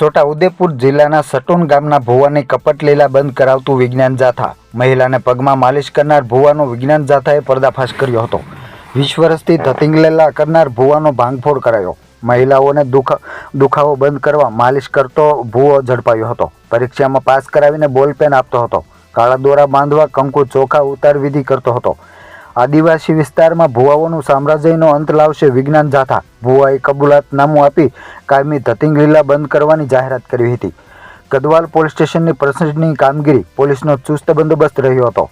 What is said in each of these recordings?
છોટા ઉદેપુર જિલ્લાના સટોન ગામના ભુવાની કપટ લીલા બંધ કરાવતું વિજ્ઞાન જાથા. મહિલાને પગમાં માલિશ કરનાર ભુવાનો વિજ્ઞાન જાથાએ પર્દાફાશ કર્યો હતો. વીસ વર્ષથી ધતિંગ લીલા કરનાર ભુવાનો ભાંગફોડ કરાયો. મહિલાઓને દુખ, દુખાવો બંધ કરવા માલિશ કરતો ભુવો ઝડપાયો હતો. પરીક્ષામાં પાસ કરાવીને બોલપેન આપતો હતો. કાળા દોરા બાંધવા કંકુ ચોખા ઉતાર વિધિ કરતો હતો. આદિવાસી વિસ્તારમાં ભુવાઓનું સામ્રાજ્યનો અંત લાવશે વિજ્ઞાન જાથા. ભુવાએ કબૂલાતનામું આપી કાયમી ધતિંગ લીલા બંધ કરવાની જાહેરાત કરી હતી. ગદવાલ પોલીસ સ્ટેશનની પ્રશંસનીય કામગીરી પોલીસનો ચુસ્ત બંદોબસ્ત રહ્યો હતો.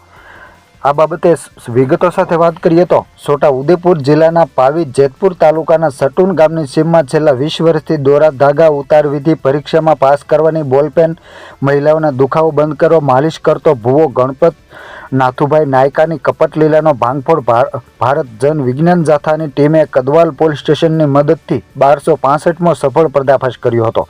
આ બાબતે વિગતો સાથે વાત કરીએ તો છોટા ઉદેપુર જિલ્લાના પાવી જેતપુર તાલુકાના સટુન ગામની સીમમાં છેલ્લા વીસ વર્ષથી દોરા ધાગા ઉતાર વિધિ પરીક્ષામાં પાસ કરવાની બોલપેન મહિલાઓના દુખાવો બંધ કરવા માલિશ કરતો ભુવો ગણપત નાથુભાઈ નાયકાની કપટ લીલાનો ભાંગફોડ ભાર- ભારત જન વિજ્ઞાન જાથાની ટીમે કદવાલ પોલીસ સ્ટેશનની મદદથી બારસો પાસઠમો સફળ પર્દાફાશ કર્યો હતો.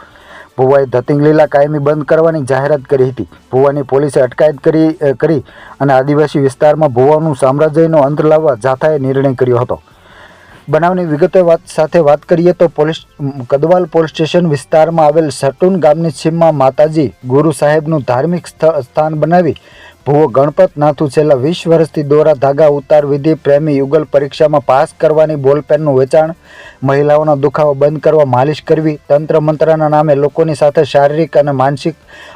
ભુવાએ ધતિંગ લીલા કાયમી બંધ કરવાની જાહેરાત કરી હતી. ભુવાની પોલીસે અટકાયત કરી કરી અને આદિવાસી વિસ્તારમાં ભુવાનું સામ્રાજ્યનો અંત લાવવા જાથાએ નિર્ણય કર્યો હતો. બનાવની વિગતે વાત, સાથે વાત કરીએ તો પોલીસ, કદવાલ પોલીસ સ્ટેશન વિસ્તારમાં આવેલ સટુન ગામની સીમમાં માતાજી ગુરુ સાહેબનું ધાર્મિક સ્થળ સ્થાન બનાવી ભુવો ગણપત નાથુ છેલ્લા વીસ વર્ષથી દોરા ધાગા ઉતાર વિધિ પ્રેમી યુગલ પરીક્ષામાં પાસ કરવાની બોલપેનનું વેચાણ, મહિલાઓનો દુખાવો બંધ કરવા માલિશ કરવી, તંત્ર મંત્રના નામે લોકોની સાથે શારીરિક અને માનસિક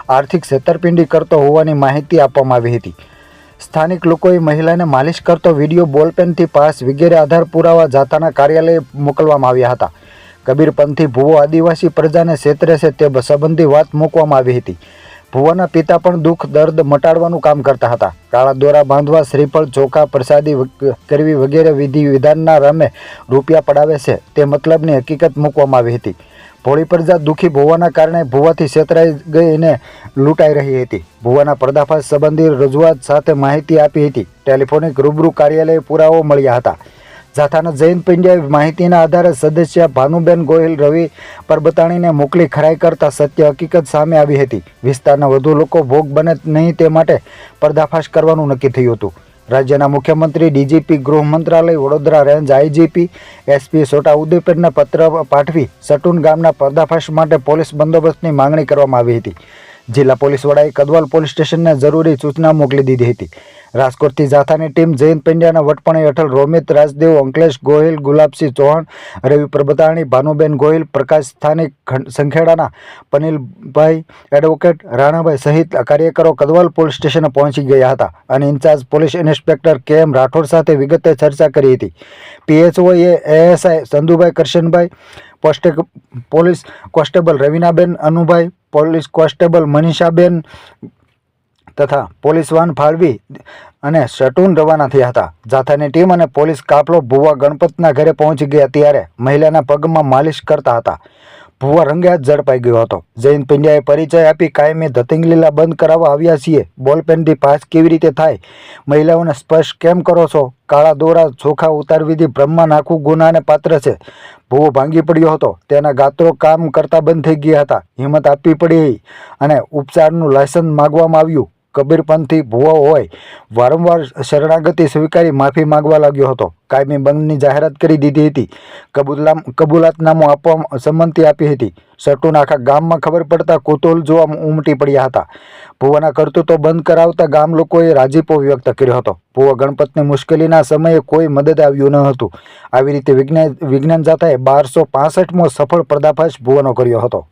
આર્થિક છેતરપિંડી કરતો હોવાની માહિતી આપવામાં આવી હતી. સ્થાનિક લોકોએ મહિલાને માલિશ કરતો વીડિયો બોલપેનથી પાસ વગેરે આધાર પુરાવા જાતાના કાર્યાલયે મોકલવામાં આવ્યા હતા. કબીરપંથી ભુવો આદિવાસી પ્રજાને છેતરે છે તે સંબંધી વાત મૂકવામાં આવી હતી. ભુવાના પિતા પણ દુઃખ, દર્દ મટાડવાનું કામ કરતા હતા. કાળા દોરા બાંધવા શ્રીફળ, ચોખા, પ્રસાદી કરવી વગેરે વિધિ વિધાનના રમે રૂપિયા પડાવે છે. તે મતલબની હકીકત મૂકવામાં આવી હતી. ભોળી પ્રજા દુઃખી ભુવાના કારણે ભુવાથી છેતરાઈ ગઈને લૂંટાઈ રહી હતી. ભુવાના પર્દાફાશ સંબંધી રજૂઆત સાથે માહિતી આપી હતી. ટેલિફોનિક રૂબરૂ કાર્યાલય પુરાવો મળ્યા હતા. જાથાના જૈન પંડ્યાએ માહિતીના આધારે સદસ્ય ભાનુબેન ગોહિલ રવિ પરબતાણીને મોકલી ખરાઈ કરતા સત્ય હકીકત સામે આવી હતી. વિસ્તારના વધુ લોકો ભોગ બને નહીં તે માટે પર્દાફાશ કરવાનું નક્કી થયું હતું. રાજ્યના મુખ્યમંત્રી, ડીજીપી, ગૃહ મંત્રાલય, વડોદરા રેન્જ, આઈજીપી, એસપી છોટાઉદેપુરને પત્ર પાઠવી સટુન ગામના પર્દાફાશ માટે પોલીસ બંદોબસ્તની માંગણી કરવામાં આવી હતી. જિલ્લા પોલીસ વડાએ કદવાલ પોલીસ સ્ટેશનને જરૂરી સૂચના મોકલી દીધી હતી. રાજકોટથી જાથાની ટીમ જયંત પંડ્યાના વટપણે હેઠળ રોમિત રાજદેવ, અંકલેશ ગોહિલ, ગુલાબસિંહ ચૌહાણ, રવિ પ્રબતાણી ભાનુબેન ગોહિલ, પ્રકાશ સ્થાનિક ખંડ- સંખેડાના પનિલભાઈ એડવોકેટ, રાણાભાઈ સહિત કાર્યકરો કદવાલ પોલીસ સ્ટેશને પહોંચી ગયા હતા અને ઇન્ચાર્જ પોલીસ ઇન્સ્પેક્ટર કે એમ રાઠોડ સાથે વિગતે ચર્ચા કરી હતી. પીએચઓએ ASI Sandhubhai Karshanbhai પોસ્ટે police constable Ravinaben Anubhai police constable Manishaben તથા પોલીસ વાન ફાળવી અને સટુન રવાના થયા હતા. જાથાની ટીમ અને પોલીસ કાફલો ભુવા ગણપતના ઘરે પહોંચી ગયા ત્યારે મહિલાના પગમાં માલિશ કરતા હતા. ભુવા રંગે હાથ ઝડપાઈ ગયો હતો. જૈન પંડ્યાએ પરિચય આપી કાયમી ધતિંગ લીલા બંધ કરાવવા આવ્યા છીએ. બોલપેનથી પાસ કેવી રીતે થાય? મહિલાઓને સ્પર્શ કેમ કરો છો? કાળા દોરા, ચોખા ઉતારવીથી બ્રહ્મા નાખવું ગુનાને પાત્ર છે. ભૂવો ભાંગી પડ્યો હતો. તેના ગાત્રો કામ કરતા બંધ થઈ ગયા હતા. હિંમત આપવી પડી અને ઉપચારનું લાયસન્સ માગવામાં આવ્યું. કબીરપંથી ભુવા હોય, વારંવાર શરણાગતિ સ્વીકારી માફી માંગવા લાગ્યો હતો. કાયમી બંધની જાહેરાત કરી દીધી હતી. કબૂલામ, કબૂલાતનામું આપવા સંમતિ આપી હતી. સટુના આખા ગામમાં ખબર પડતા કુતૂહલ જોવા ઉમટી પડ્યા હતા. ભુવાના કરતૂતો બંધ કરાવતા ગામ લોકોએ રાજીપો વ્યક્ત કર્યો હતો. ભુવા ગણપતની મુશ્કેલીના સમયે કોઈ મદદ આવ્યું ન હતું. આવી રીતે વિજ્ઞાન વિજ્ઞાન જાથાએ બારસો પાસઠમો સફળ પર્દાફાશ ભુવાનો કર્યો હતો.